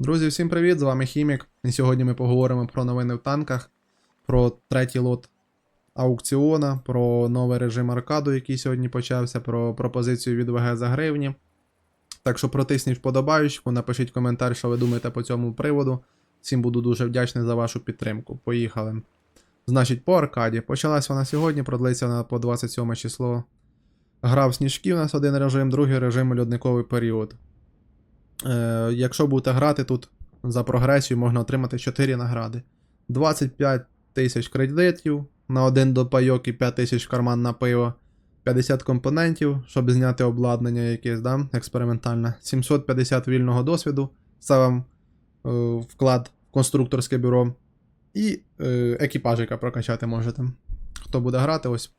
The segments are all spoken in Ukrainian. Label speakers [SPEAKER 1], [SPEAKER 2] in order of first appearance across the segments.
[SPEAKER 1] Друзі, всім привіт! З вами Хімік. І сьогодні ми поговоримо про новини в танках, про третій лот аукціона, про новий режим аркаду, який сьогодні почався, про пропозицію від ВГ за гривні. Так що протисніть вподобаючку, напишіть коментар, що ви думаєте по цьому приводу. Всім буду дуже вдячний за вашу підтримку. Поїхали. Значить, по аркаді. Почалась вона сьогодні, продлиться вона по 27 число. Гра в сніжки у нас один режим, другий режим льодниковий період. Е, якщо будете грати тут за прогресію, можна отримати 4 награди. 25 тисяч кредитів на один допайок і 5 тисяч карман на пиво. 50 компонентів, щоб зняти обладнання якесь, да, експериментальне. 750 вільного досвіду. Це вам е, вклад в конструкторське бюро. І е, екіпажика прокачати можете. Хто буде грати, ось.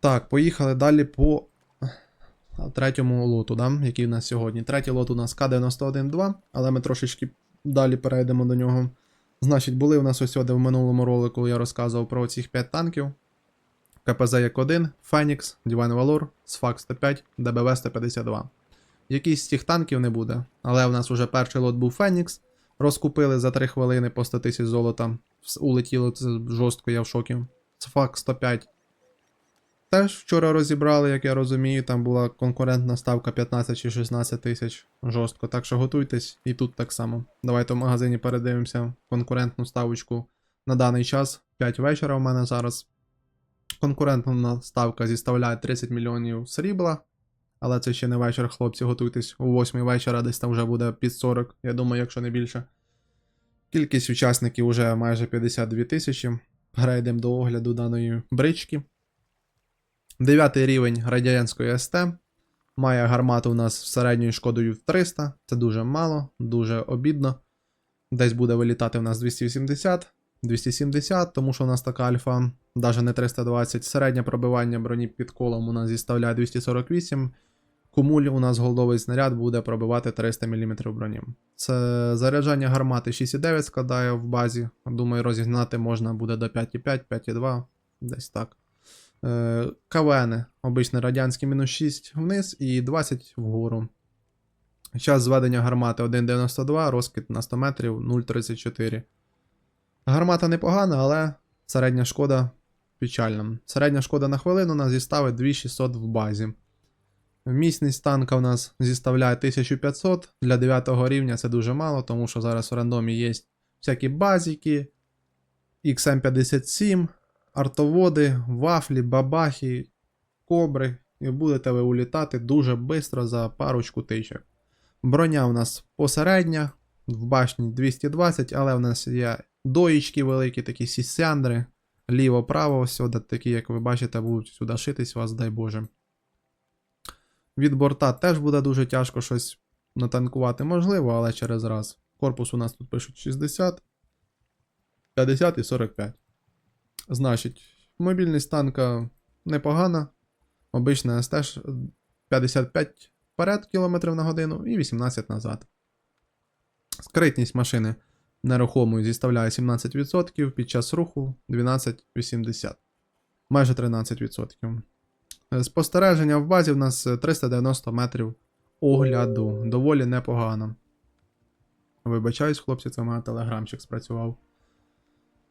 [SPEAKER 1] Так, поїхали далі по третьому лоту, да, який у нас сьогодні. Третій лот у нас К-91-2, але ми трошечки далі перейдемо до нього. Значить, були у нас ось сьогодні в минулому ролику я розказував про цих 5 танків. КПЗ Як-1, Фенікс, Divine Valor, Сфак 105, ДБВ 152. Якийсь з цих танків не буде, але в нас вже перший лот був Фенікс. Розкупили за 3 хвилини по 100 тисяч золота. Улетіло це жорстко, я в шокі. Сфак 105. Теж вчора розібрали, як я розумію, там була конкурентна ставка 15 чи 16 тисяч жорстко. Так що готуйтесь і тут так само. Давайте в магазині передивимося конкурентну ставочку на даний час. 5 вечора у мене зараз. Конкурентна ставка зіставляє 30 мільйонів срібла. Але це ще не вечір, хлопці, готуйтесь. О 8 вечора десь там вже буде під 40, я думаю, якщо не більше. Кількість учасників вже майже 52 тисячі. Перейдемо до огляду даної брички. Дев'ятий рівень радянської СТ. Має гармату у нас середньою шкодою в 300. Це дуже мало, дуже обідно. Десь буде вилітати у нас 280, 270, тому що у нас така альфа, навіть не 320. Середнє пробивання броні під колом у нас зіставляє 248. Кумуль у нас голдовий снаряд буде пробивати 300 мм броні. Це заряджання гармати 6,9 складає в базі. Думаю, розігнати можна буде до 5,5, 5,2, десь так. Е, КВН, обичний радянський мінус 6 вниз і 20 вгору. Час зведення гармати 1,92, розкид на 100 метрів 0,34. Гармата непогана, але середня шкода печальна. Середня шкода на хвилину у нас зіставить 2600 в базі. Міцність танка у нас зіставляє 1500. Для 9 рівня це дуже мало, тому що зараз в рандомі є всякі базіки, XM57, артоводи, вафлі, бабахи, кобри, і будете ви улітати дуже швидко за парочку тичок. Броня у нас посередня, в башні 220, але в нас є доїчки великі, такі сісяндри, ліво-право, сюди такі, як ви бачите, будуть сюди шитись вас, дай Боже. Від борта теж буде дуже тяжко щось натанкувати, можливо, але через раз. Корпус у нас тут пишуть 60, 50 і 45. Значить, мобільність танка непогана. Обична СТ 55 вперед км на годину і 18 назад. Скритність машини нерухомої зіставляє 17%, під час руху 12,80. Майже 13%. Е, Спостереження в базі в нас е, 390 метрів огляду. Доволі непогано. Вибачаюсь, хлопці, це в мене телеграмчик спрацював.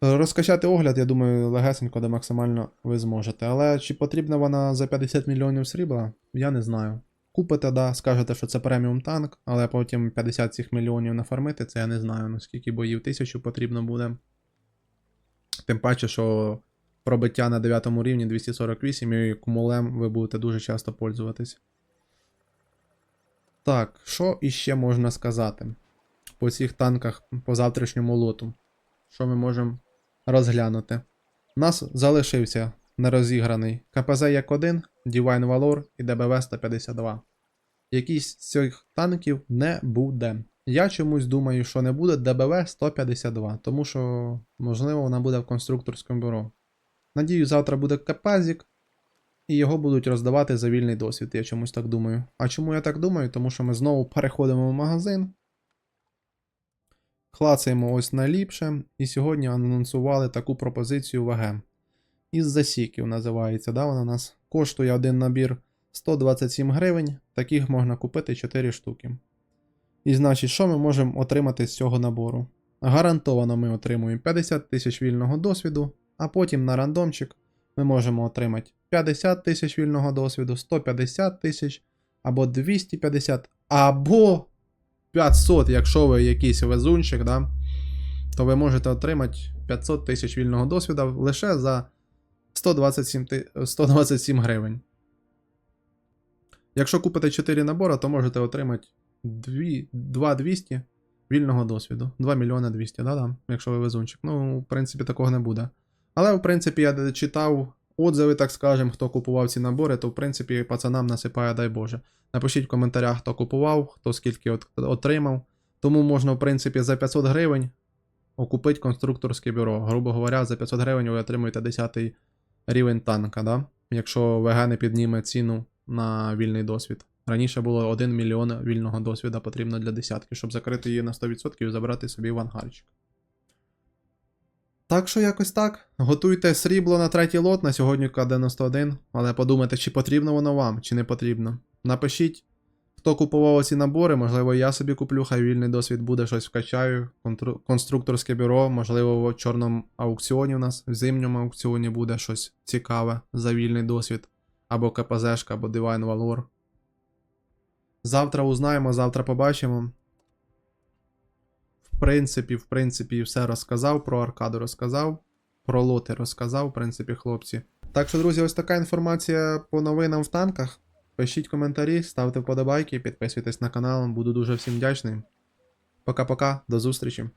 [SPEAKER 1] Розкачати огляд, я думаю, легесенько, де максимально ви зможете. Але чи потрібна вона за 50 мільйонів срібла, я не знаю. Купите, да, скажете, що це преміум танк, але потім 50 цих мільйонів нафармити, це я не знаю, наскільки боїв тисячу потрібно буде. Тим паче, що пробиття на 9 рівні 248 і кумулем ви будете дуже часто пользуватись. Так, що іще можна сказати по цих танках по завтрашньому лоту? Що ми можемо розглянути? Нас залишився нерозіграний КПЗ Як-1, Divine Valor і ДБВ 152. Якийсь з цих танків не буде. Я чомусь думаю, що не буде ДБВ 152, тому що, можливо, вона буде в конструкторському бюро. Надію, завтра буде Капазік, і його будуть роздавати за вільний досвід, я чомусь так думаю. А чому я так думаю? Тому що ми знову переходимо в магазин. Клацаємо ось найліпше, і сьогодні анонсували таку пропозицію ВГ. Із засіків називається, да, вона у нас коштує один набір 127 гривень, таких можна купити 4 штуки. І значить, що ми можемо отримати з цього набору? Гарантовано ми отримуємо 50 тисяч вільного досвіду, а потім на рандомчик ми можемо отримати 50 тисяч вільного досвіду, 150 тисяч, або 250, або 500, якщо ви якийсь везунчик, да, то ви можете отримати 500 тисяч вільного досвіду лише за 127, 127 гривень. Якщо купите 4 набори, то можете отримати 2200 вільного досвіду. 2 мільйони 200, да-да, якщо ви везунчик. Ну, в принципі, такого не буде. Але, в принципі, я читав отзиви, так скажем, хто купував ці набори, то в принципі пацанам насипає, дай Боже. Напишіть в коментарях, хто купував, хто скільки от- отримав. Тому можна, в принципі, за 500 гривень окупити конструкторське бюро. Грубо говоря, за 500 гривень ви отримуєте 10 рівень танка, да? якщо ВГ не підніме ціну на вільний досвід. Раніше було 1 мільйон вільного досвіду потрібно для десятки, щоб закрити її на 100% і забрати собі в ангарчик. Так що якось так. Готуйте срібло на третій лот на сьогодні К91, але подумайте, чи потрібно воно вам, чи не потрібно. Напишіть, хто купував ці набори, можливо, я собі куплю, хай вільний досвід буде, щось вкачаю. Конструкторське бюро, можливо, в чорному аукціоні у нас, в зимньому аукціоні буде щось цікаве за вільний досвід. Або КПЗшка, або Divine Valor. Завтра узнаємо, завтра побачимо. Принципі, в принципі, все розказав. Про аркаду розказав. Про лоти розказав, в принципі, хлопці. Так що, друзі, ось така інформація по новинам в танках. Пишіть коментарі, ставте вподобайки, підписуйтесь на канал, буду дуже всім вдячний. Пока-пока, до зустрічі.